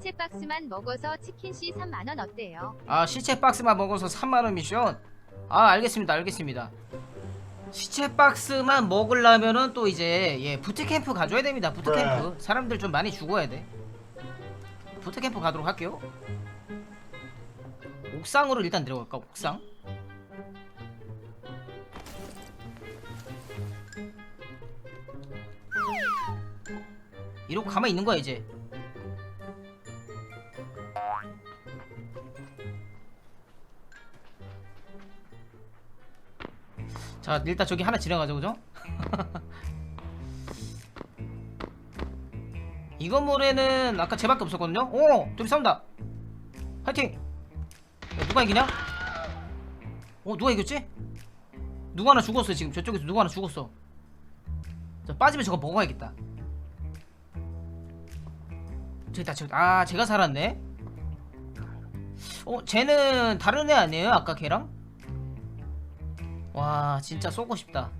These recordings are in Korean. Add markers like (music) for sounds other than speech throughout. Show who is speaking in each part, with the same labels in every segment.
Speaker 1: 시체 박스만 먹어서 치킨씨 3만원 어때요?
Speaker 2: 아 시체 박스만 먹어서 3만원 미션 아 알겠습니다 알겠습니다. 시체 박스만 먹으려면은 또 이제 예 부트캠프 가줘야 됩니다 부트캠프. 사람들 좀 많이 죽어야 돼. 부트캠프 가도록 할게요. 옥상으로 일단 내려갈까 옥상? 이러고 가만히 있는 거야 이제 자 일단 저기 하나 지나가죠 그죠? (laughs) 이 건물에는 아까 쟤밖에 없었거든요? 오! 둘이 싸운다 파이팅! 야, 누가 이기냐? 어 누가 이겼지? 누가 하나 죽었어 지금 저쪽에서 누가 하나 죽었어 자 빠지면 저거 먹어야겠다 저기 있다 저기 아 제가 살았네 어 쟤는 다른 애 아니에요 아까 걔랑? 와 진짜 쏘고 싶다.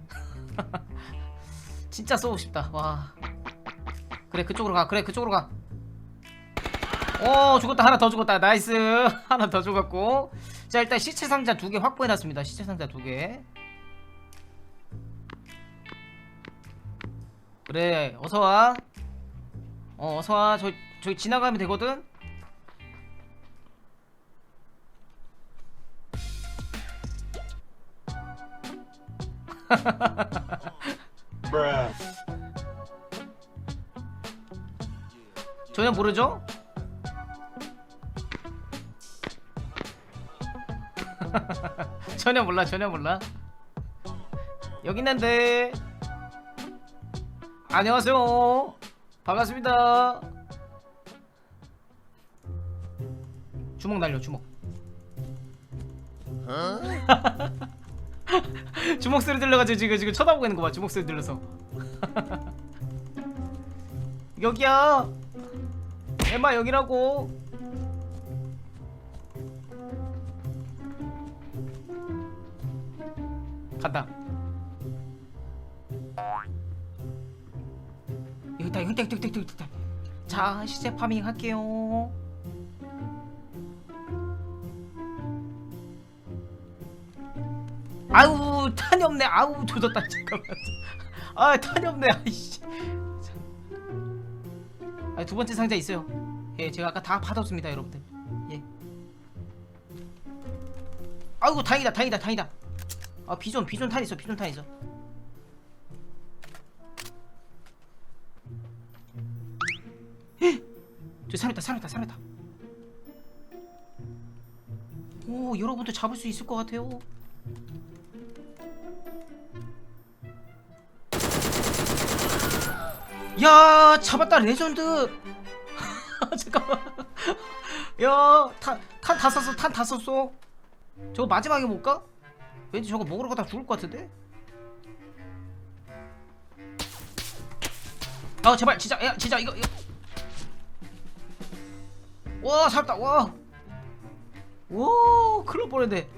Speaker 2: (laughs) 진짜 쏘고 싶다. 와. 그래 그쪽으로 가. 그래 그쪽으로 가오 죽었다. 하나 더 죽었다. 나이스. (laughs) 하나 더 죽었고. 자 일단 시체 상자 두 개 확보해놨습니다. 시체 상자 두개. 그래 어서와. 어 어서와. 저, 저기 지나가면 되거든 전혀 모르죠? (laughs) 전혀 몰라 전혀 몰라. 여기 있는데. 안녕하세요. 반갑습니다. 주먹 날려 주먹 (laughs) (laughs) 주먹 소리 들려가지고 지금 지금 쳐다보고 있는 거 봐 주먹 소리 들려서. (laughs) 여기야. 에마 여기라고. 간다. 여기 있다 여기 있다 여기 있다 여기 있다 자 시제 파밍 할게요 아우 탄이 없네 아우 조졌다 잠깐만 아 탄이 없네 아이씨 아, 두 번째 상자 있어요. 예, 제가 아까 다 받았습니다, 여러분들. 예. 아이고, 다행이다, 다행이다, 다행이다. 아, 비존, 비존 탄 있어, 비존 탄 있어. 에! 저 있다, 사람 있다. 오, 여러분들 잡을 수 있을 것 같아요. 야 잡았다 레전드. (laughs) 잠깐만. 야탄탄 다 썼어 탄 다 썼어. 저거 마지막에 볼까? 왠지 저거 먹으러 가다 죽을 것 같은데? 아 제발 진짜 야 진짜 이거 이거. 와 살았다 와와 큰일 날 뻔했네.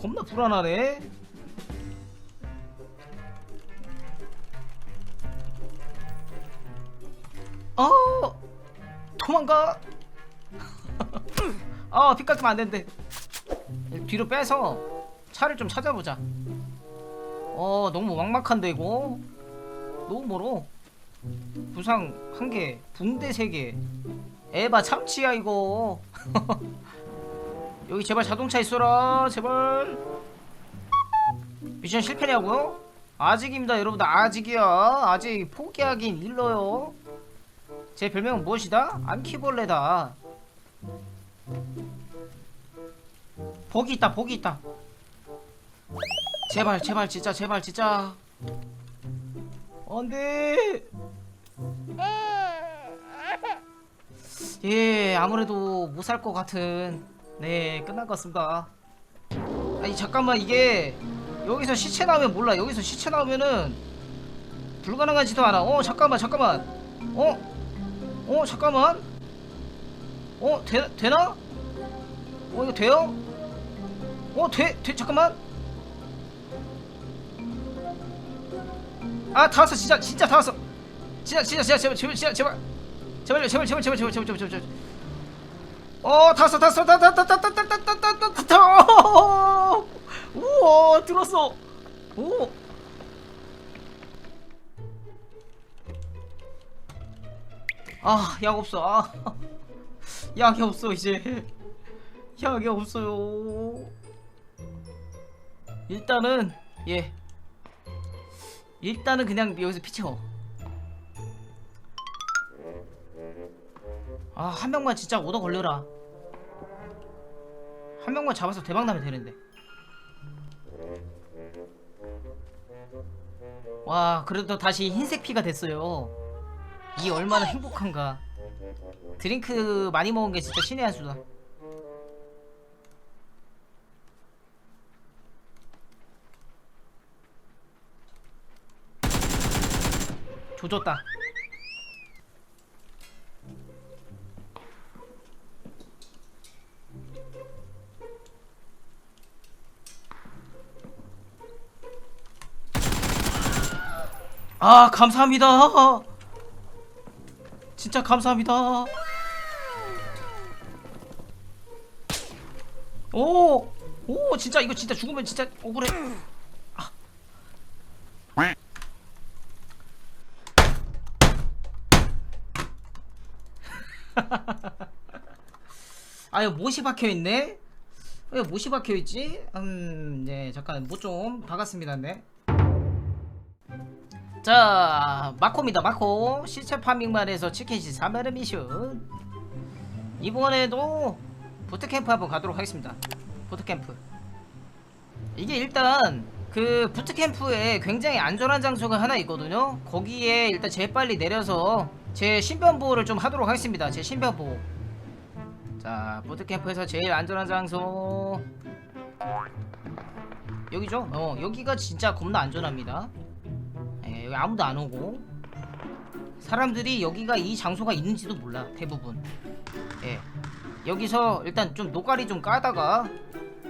Speaker 2: 겁나 불안하네 어? 도망가. (laughs) 아피 깎으면 안 되는데 뒤로 빼서 차를 좀 찾아보자. 어 너무 막막한데 이거? 너무 멀어. 부상 한개 붕대 세개. 에바 참치야 이거. (laughs) 여기 제발 자동차 있어라 제발. 미션 실패냐고요? 아직입니다 여러분들. 아직이야. 아직 포기하긴 일러요 제 별명은 무엇이다? 안키벌레다. 복이 있다 복이 있다. 제발 제발 진짜 제발 진짜. 안돼 예 아무래도 못 살 것 같은 네 끝난 것 같습니다. 아니 잠깐만 이게 여기서 시체 나오면 몰라. 여기서 시체 나오면은 불가능하지도 않아. 어 잠깐만 잠깐만. 어? 어 잠깐만. 어 되, 되나? 어 이거 돼요? 어 돼? 돼 잠깐만. 아 다 왔어. 진짜 진짜 다 왔어. 진짜 진짜 진짜 제발 제발 진짜 제발. 제발 제발 제발 제발 제발 제발 제발 제발. 어 탔어 탔어 타타타타타타타타타타 우와 들었어. 오 아, 약 없어. 아. 약이 없어, 이제. 약이 없어요. 일단은 예. 일단은 그냥 여기서 피쳐. 아, 한 명만 진짜 오더 걸려라. 한 명만 잡아서 대박 나면 되는데. 와, 그래도 다시 흰색 피가 됐어요. 이 얼마나 행복한가. 드링크 많이 먹은 게 진짜 신의 한 수다. 조졌다. 아 감사합니다. 진짜 감사합니다. 오, 오, 진짜 이거 진짜 죽으면 진짜 억울해. 아. (laughs) 아유 못이 박혀 있네. 왜 못이 박혀 있지? 음, 네 잠깐 못 좀 박았습니다, 네. 자 마코입니다 마코. 시체 파밍만 해서 치킨이 3만원 미션 이번에도 부트캠프 한번 가도록 하겠습니다. 부트캠프. 이게 일단 그 부트캠프에 굉장히 안전한 장소가 하나 있거든요. 거기에 일단 제일 빨리 내려서 제 신변 보호를 좀 하도록 하겠습니다. 제 신변 보호. 자 부트캠프에서 제일 안전한 장소. 여기죠? 어 여기가 진짜 겁나 안전합니다. 예, 여기 아무도 안 오고. 사람들이 여기가 이 장소가 있는지도 몰라 대부분. 예. 여기서 일단 좀 노가리 좀 까다가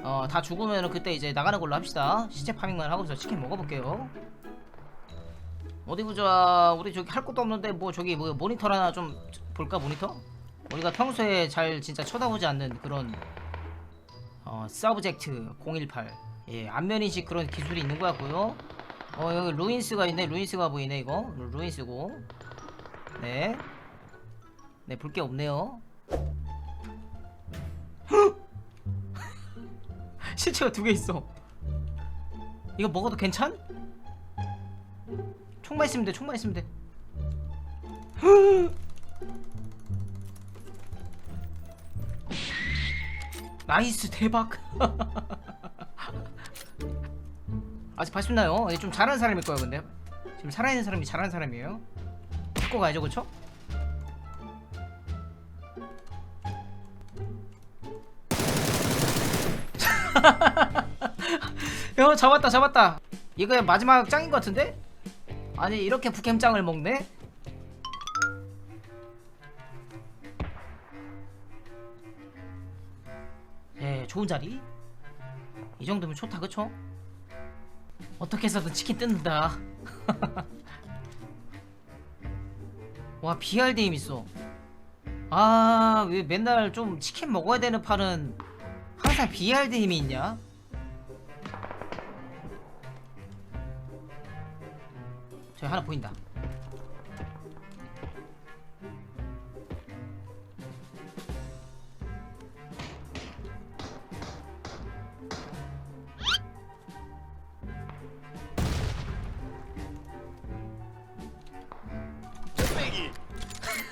Speaker 2: 어 다 죽으면 그때 이제 나가는 걸로 합시다. 시체 파밍만 하고서 치킨 먹어볼게요. 어디 보자. 우리 저기 할 것도 없는데 뭐 저기 뭐 모니터 하나 좀 볼까 모니터? 우리가 평소에 잘 진짜 쳐다보지 않는 그런 어 서브젝트 018 예 안면인식 그런 기술이 있는 것 같고요 어 여기 루인스가 있네. 루인스가 보이네 이거. 루- 루인스고. 네 네 볼 게 없네요. (laughs) 실체가 두 개 있어. 이거 먹어도 괜찮? 총만 있으면 돼 총만 있으면 돼. 나이스 대박 (laughs) 아직 봐쉽나요? 좀 잘하는 사람일 거예요 근데 지금 살아있는 사람이 잘하는 사람이에요 바꿔 가야죠 그쵸? (laughs) 야 잡았다 잡았다 이거 마지막 짱인 것 같은데? 아니 이렇게 북캠짱을 먹네? 예 좋은 자리 이 정도면 좋다 그쵸? 어떻게 해서든 치킨 뜯는다. (laughs) 와 BRDM 있어. 아 왜 맨날 좀 치킨 먹어야 되는 판은 항상 BRDM이 있냐? 저기 하나 보인다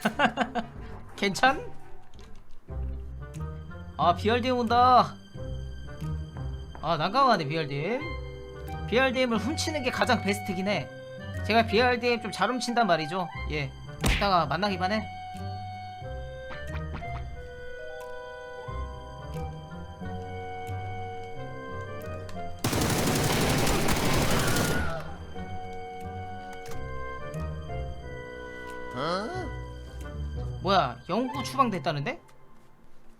Speaker 2: (laughs) 괜찮? 아 BRDM 온다. 아 난감하네 BRDM BRDM을 훔치는 게 가장 베스트긴 해. 제가 BRDM 좀 잘 훔친단 말이죠. 예 이따가 만나기만 해 뭐야 영구 추방됐다는데?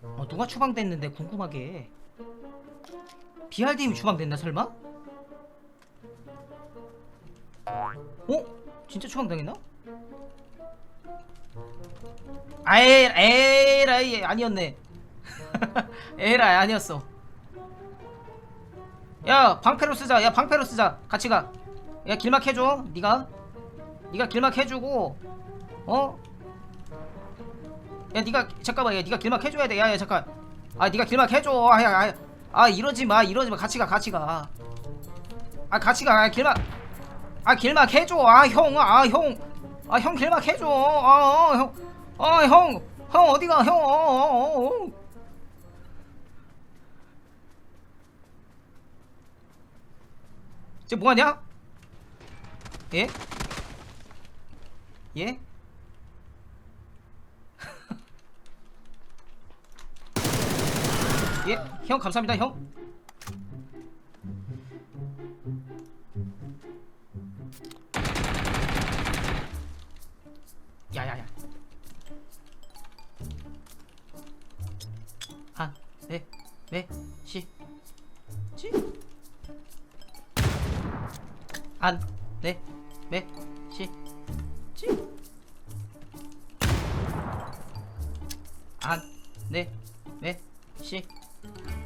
Speaker 2: 어 누가 추방됐는데 궁금하게 BRDM이 추방됐나 설마? 어? 진짜 추방당했나? 아이 에라이 아니었네 (laughs) 에라이 아니었어 야 방패로 쓰자 야 방패로 쓰자 같이 가야 길막 해줘 니가 니가 길막 해주고 어? 야 니가 잠깐만 야 니가 길막 해줘야 돼. 야 야 잠깐. 아 니가 길막 해줘. 아, 아 이러지 마 이러지 마. 같이 가 같이 가아 같이 가. 아, 길막. 아 길막 해줘. 아 형 아 형 아 형 길막 해줘. 아형아형형 형 어디가? 형 어, 어, 어. 쟤 뭐하냐? 예? 예? 예? 형 감사합니다 형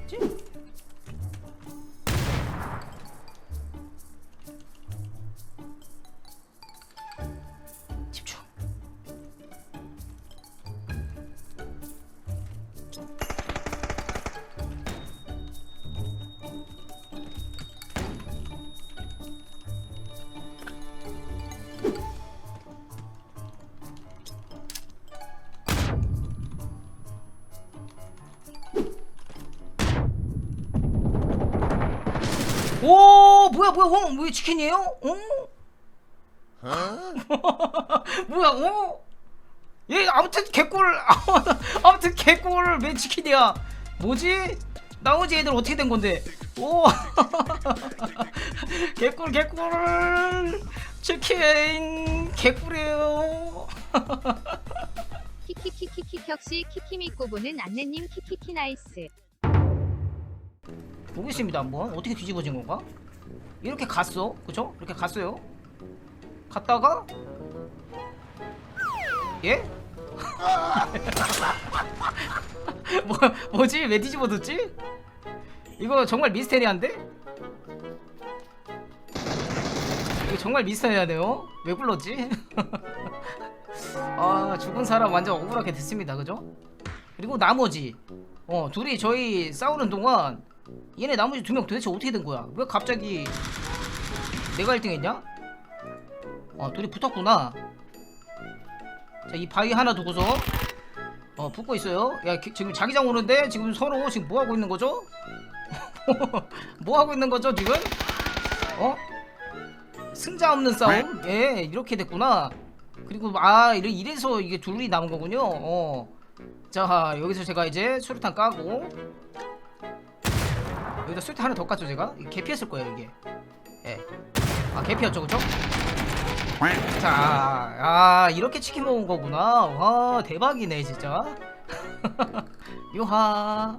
Speaker 2: 시, 뭐야 뭐야 어? 왜 치킨이에요? 어? (laughs) 뭐야 어? 얘 아무튼 개꿀 (laughs) 아무튼 개꿀 왜 치킨이야 뭐지? 나머지 애들 어떻게 된 건데 오 (laughs) 개꿀 개꿀 치킨 개꿀이에요
Speaker 1: 키키키키키 역시 키키미꼬 보는 안내님 키키키 나이스.
Speaker 2: 보겠습니다 한번 어떻게 뒤집어진 건가? 이렇게 갔어 그쵸? 이렇게 갔어요 갔다가 예? (laughs) 뭐, 뭐지? 왜 뒤집어졌지? 이거 정말 미스테리한데? 이거 정말 미스테리하네요 왜 불렀지? (laughs) 아 죽은 사람 완전 억울하게 됐습니다 그죠? 그리고 나머지 어 둘이 저희 싸우는 동안 얘네 나머지 두 명 도대체 어떻게 된 거야? 왜 갑자기 내가 1등 했냐? 어, 둘이 붙었구나. 자, 이 바위 하나 두고서 어, 붙고 있어요. 야, 기- 지금 자기장 오는데 지금 서로 지금 뭐 하고 있는 거죠? (laughs) 뭐 하고 있는 거죠, 지금? 어? 승자 없는 싸움? 예, 이렇게 됐구나. 그리고 아, 이래- 이래서 이게 둘이 남은 거군요. 어. 자, 여기서 제가 이제 수류탄 까고 여기다 수류탄 하나 더 깠죠 제가? 개피했을 거예요 이게 예. 아 개피였죠 그죠? 자, 아 이렇게 치킨 먹은 거구나 와 대박이네 진짜 (laughs) 유하